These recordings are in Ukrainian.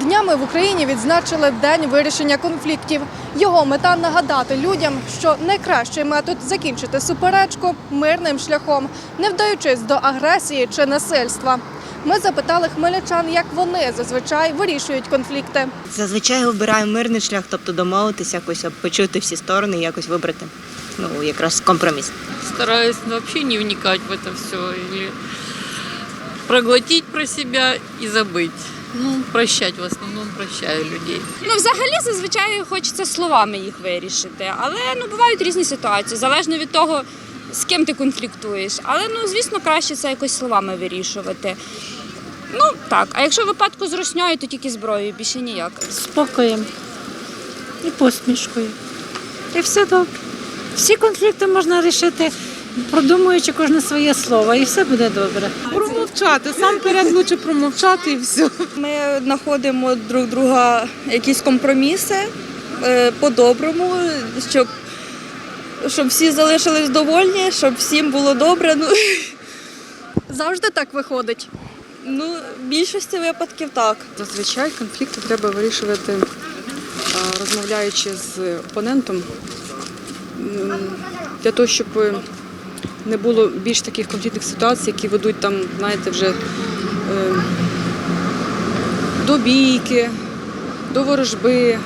Днями в Україні відзначили день вирішення конфліктів. Його мета нагадати людям, що найкращий метод закінчити суперечку мирним шляхом, не вдаючись до агресії чи насильства. Ми запитали хмельничан, як вони зазвичай вирішують конфлікти. Зазвичай вибираємо мирний шлях, тобто домовитися, якось почути всі сторони і якось вибрати. Ну, якраз компроміс. стараюсь вообще не вникать в это все или проглотить про себя и забыть. Ну, прощать в основном прощаю людей. Ну, взагалі, зазвичай хочеться словами їх вирішити, але ну бувають різні ситуації, залежно від того, з ким ти конфліктуєш. Але ну, звісно, краще це якось словами вирішувати. Ну так, а якщо в випадку з русньою, то тільки зброєю, більше ніяк. спокоєм і посмішкою. І все добре. Всі конфлікти можна вирішити, продумуючи кожне своє слово, і все буде добре. Промовчати, сам перед лучше промовчати і все. Ми знаходимо друг друга якісь компроміси е, по-доброму, щоб, щоб всі залишились довольні, щоб всім було добре. Ну, Завжди так виходить. ну в більшості випадків так. Зазвичай конфлікти треба вирішувати, розмовляючи з опонентом, для того, щоб не було більш таких конфліктних ситуацій, які ведуть там, знаєте, вже е, до бійки, до ворожби.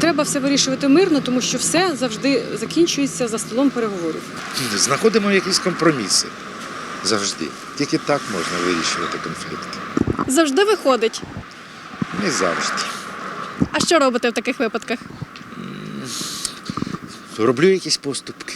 Треба все вирішувати мирно, тому що все завжди закінчується за столом переговорів. знаходимо якісь компроміси завжди. Тільки так можна вирішувати конфлікти. Завжди виходить. Не завжди. А що робите в таких випадках? Роблю якісь поступки.